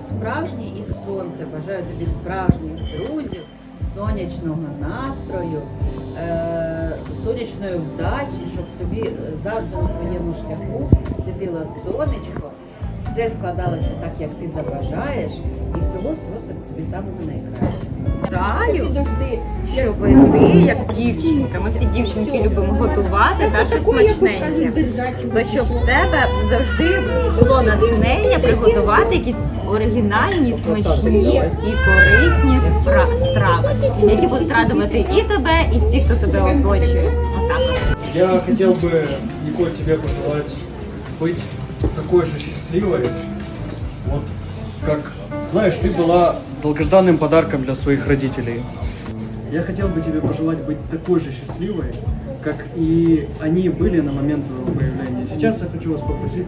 справжнє і сонце. Бажаю тобі справжніх друзів, сонячного настрою, е- сонячної вдачі, щоб тобі е, завжди на твоєму шляху світило сонечко, все складалося так, як ти забажаєш, і всього всього тобі самого найкращого. Бажаю, щоб ти, як дівчинка, ми всі дівчинки любимо готувати та щось смачненьке. То щоб в тебе завжди було натхнення приготувати якісь оригінальні, смачні і корисні спра- страви, які будуть радувати і тебе, і всіх, хто тебе оточує. Отак. Я хотел бы, Николь, тебе пожелать быть такой же счастливой, вот как, знаешь, ты была долгожданным подарком для своих родителей. Я хотел бы тебе пожелать быть такой же счастливой, как и они были на момент твоего появления. Сейчас я хочу вас попросить,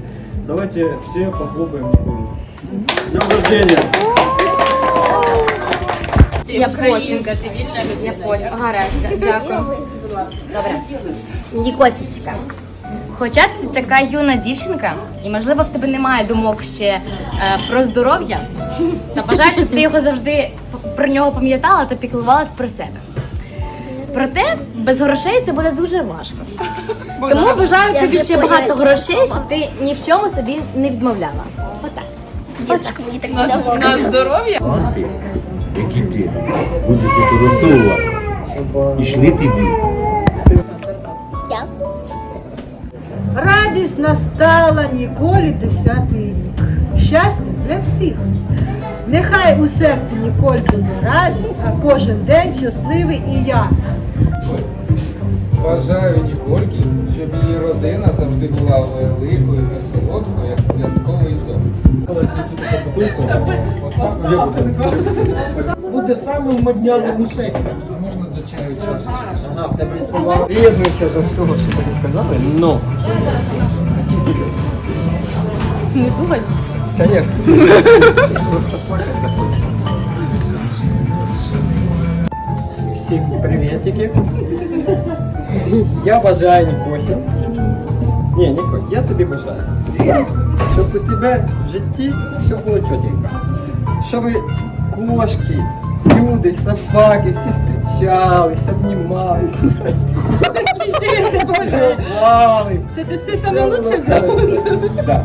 давайте все похлопаем Николь. С днем рождения! Я українка, ти вільна людина. Я потім. Гаразд, дякую. Добре. Нікосічка. Хоча ти така юна дівчинка, і можливо в тебе немає думок ще е, про здоров'я, та бажаю, щоб ти його завжди про нього пам'ятала та піклувалась про себе. Проте без грошей це буде дуже важко. Тому бажаю тобі ще багато грошей, щоб ти ні в чому собі не відмовляла. Отак. На здоров'я. Мати, які ти будеш використовувати, ішли тобі. Радість настала ніколи десятий рік. Щастя для всіх. Нехай у серці Ніколь буде радість, а кожен день щасливий і ясний. Бажаю Нікольки, щоб її родина завжди була великою і солодкою, як святковий дом. буде самим моднявим сесії. А можна до чаю чашечку? Приєднуюся до всього, що ви сказали, но, Не слухай. конечно, просто плакать. Всім приветики. Я бажаю Нікосі. Ні, Ніко, я тобі бажаю. Щоб у тебе в житті все було чотенько. Щоб кошки, люди, собаки всі зустрічались, обнімались. Це ти все було хорошо. Да.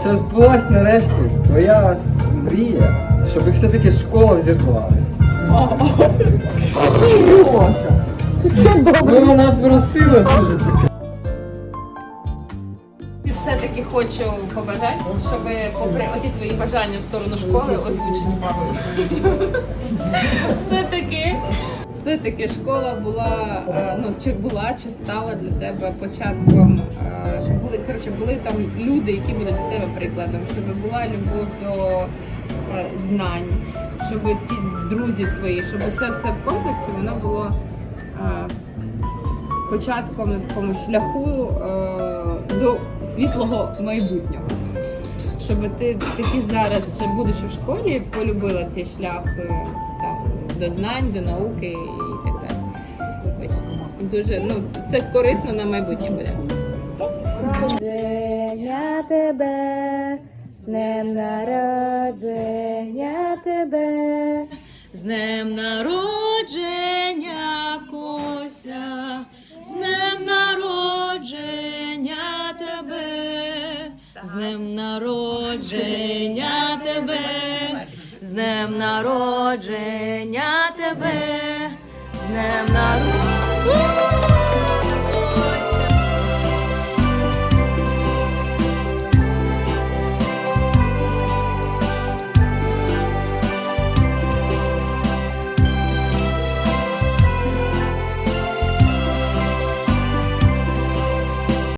Що збулась нарешті твоя мрія, щоб все-таки школа взірвалась. Ну вона просила дуже таке. І все-таки хочу побажати, щоб попри оті твої бажання в сторону школи озвучені. Все-таки, все-таки школа була, е, ну чи була, чи стала для тебе початком, е, щоб були, коротше, були там люди, які будуть для тебе прикладом, щоб була любов до е, знань, щоб ті друзі твої, щоб це все в комплексі воно було. початком на такому шляху до світлого майбутнього. Щоб ти таки зараз ще будучи в школі, полюбила цей шлях до знань, до науки і так далі. Ось. Дуже, ну, це корисно на майбутнє буде. Народження тебе, з днем народження тебе. З днем народження Кося, з днем народження тебе, з днем народження днем народження тебе, з днем народження.